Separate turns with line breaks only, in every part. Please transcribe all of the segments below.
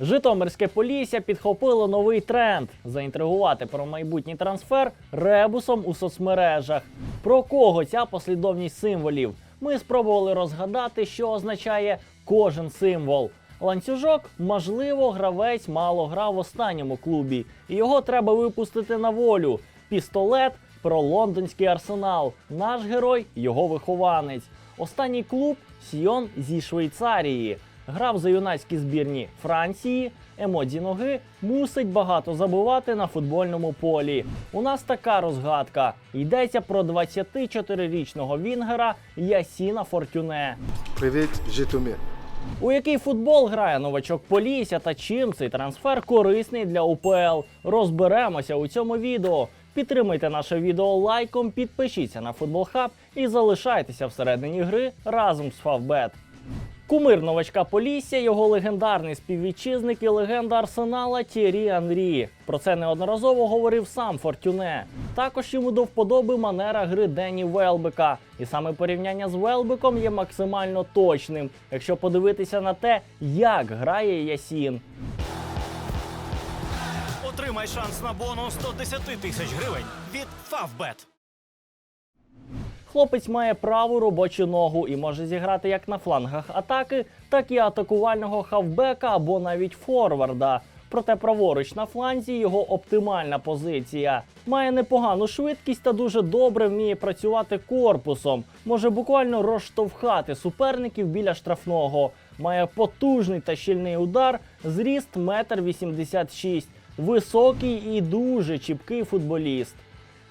Житомирське Полісся підхопило новий тренд заінтригувати про майбутній трансфер ребусом у соцмережах. Про кого ця послідовність символів? Ми спробували розгадати, що означає кожен символ. Ланцюжок, можливо, гравець мало грав в останньому клубі, і його треба випустити на волю. Пістолет про лондонський арсенал. Наш герой його вихованець. Останній клуб Сіон зі Швейцарії. Грав за юнацькі збірні Франції. Емодзі ноги мусить багато забивати на футбольному полі. У нас така розгадка. Йдеться про 24-річного вінгера Ясіна Фортюне.
Привіт, Житомир.
У який футбол грає новачок Полісся та чим цей трансфер корисний для УПЛ? Розберемося у цьому відео. Підтримайте наше відео лайком, підпишіться на Футбол Хаб і залишайтеся всередині гри разом з Фавбет. Кумир новачка Полісся, його легендарний співвітчизник і легенда Арсенала Тєрі Анрі. Про це неодноразово говорив сам Фортюне. Також йому до вподоби манера гри Дені Велбека. І саме порівняння з Велбеком є максимально точним, якщо подивитися на те, як грає Ясін.
Отримай шанс на бонус 110 тисяч гривень від Favbet.
Хлопець має праву робочу ногу і може зіграти як на флангах атаки, так і атакувального хавбека або навіть форварда. Проте праворуч на фланзі його оптимальна позиція. Має непогану швидкість та дуже добре вміє працювати корпусом. Може буквально розштовхати суперників біля штрафного. Має потужний та щільний удар, зріст 1,86 м. Високий і дуже чіпкий футболіст.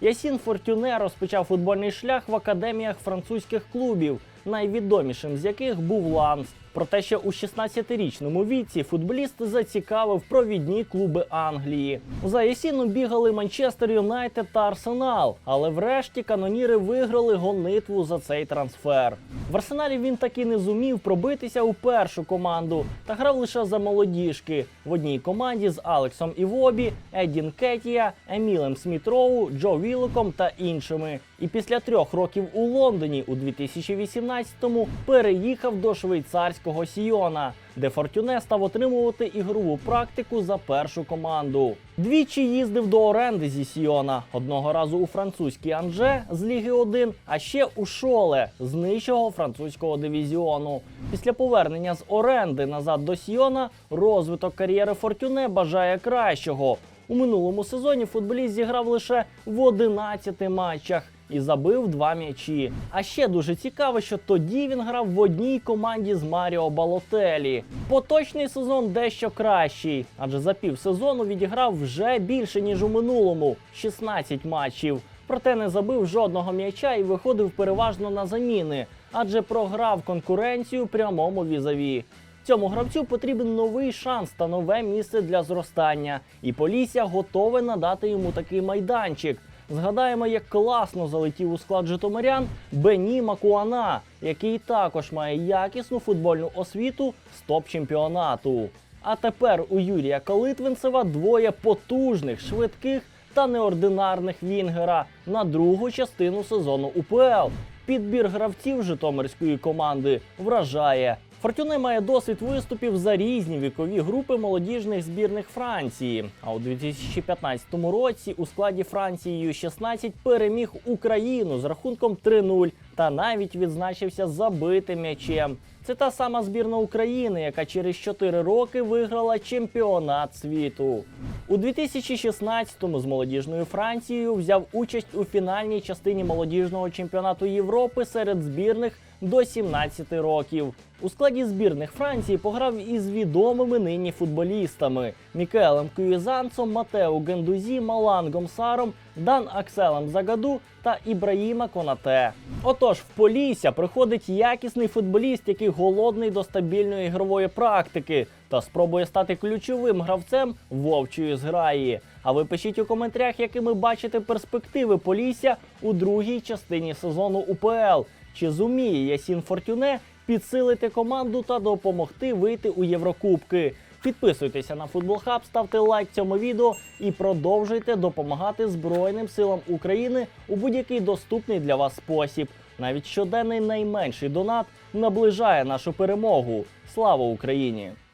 Ясін Фортюне розпочав футбольний шлях в академіях французьких клубів, найвідомішим з яких був Ланс. Проте ще у 16-річному віці футболіст зацікавив провідні клуби Англії. За Ясіном бігали Манчестер Юнайтед та Арсенал, але врешті каноніри виграли гонитву за цей трансфер. В арсеналі він таки не зумів пробитися у першу команду та грав лише за молодіжки в одній команді з Алексом Івобі, Еддін Кетія, Емілем Смітроу, Джо Вілоком та іншими. І після трьох років у Лондоні у 2018-му переїхав до швейцарського Сіона, де Фортюне став отримувати ігрову практику за першу команду. Двічі їздив до оренди зі Сіона. Одного разу у французький Анже з Ліги 1, а ще у Шоле з нижчого французького дивізіону. Після повернення з оренди назад до Сіона розвиток кар'єри Фортюне бажає кращого. У минулому сезоні футболіст зіграв лише в 11 матчах і забив два м'ячі. А ще дуже цікаво, що тоді він грав в одній команді з Маріо Балотелі. Поточний сезон дещо кращий, адже за півсезону відіграв вже більше ніж у минулому 16 матчів. Проте не забив жодного м'яча і виходив переважно на заміни, адже програв конкуренцію прямому візаві. Цьому гравцю потрібен новий шанс та нове місце для зростання. І Полісся готове надати йому такий майданчик. Згадаємо, як класно залетів у склад житомирян Бені Макуана, який також має якісну футбольну освіту з топ-чемпіонату. А тепер у Юрія Калитвинцева двоє потужних, швидких та неординарних вінгера на другу частину сезону УПЛ. Підбір гравців житомирської команди вражає. Фортюне має досвід виступів за різні вікові групи молодіжних збірних Франції. А у 2015 році у складі Франції Ю-16 переміг Україну з рахунком 3-0 та навіть відзначився забитим м'ячем. Це та сама збірна України, яка через 4 роки виграла чемпіонат світу. У 2016-му з молодіжною Францією взяв участь у фінальній частині молодіжного чемпіонату Європи серед збірних до 17 років. У складі збірних Франції пограв із відомими нині футболістами Мікелем Кюїзанцом, Матео Гендузі, Малангом Саром, Дан Акселем Загаду та Ібраїма Конате. Отож, в Полісся приходить якісний футболіст, який голодний до стабільної ігрової практики та спробує стати ключовим гравцем вовчої зграї. А ви пишіть у коментарях, якими бачите перспективи Полісся у другій частині сезону УПЛ. Чи зуміє Ясін Фортюне підсилити команду та допомогти вийти у Єврокубки? Підписуйтеся на Футбол Хаб, ставте лайк цьому відео і продовжуйте допомагати Збройним силам України у будь-який доступний для вас спосіб. Навіть щоденний найменший донат наближає нашу перемогу. Слава Україні!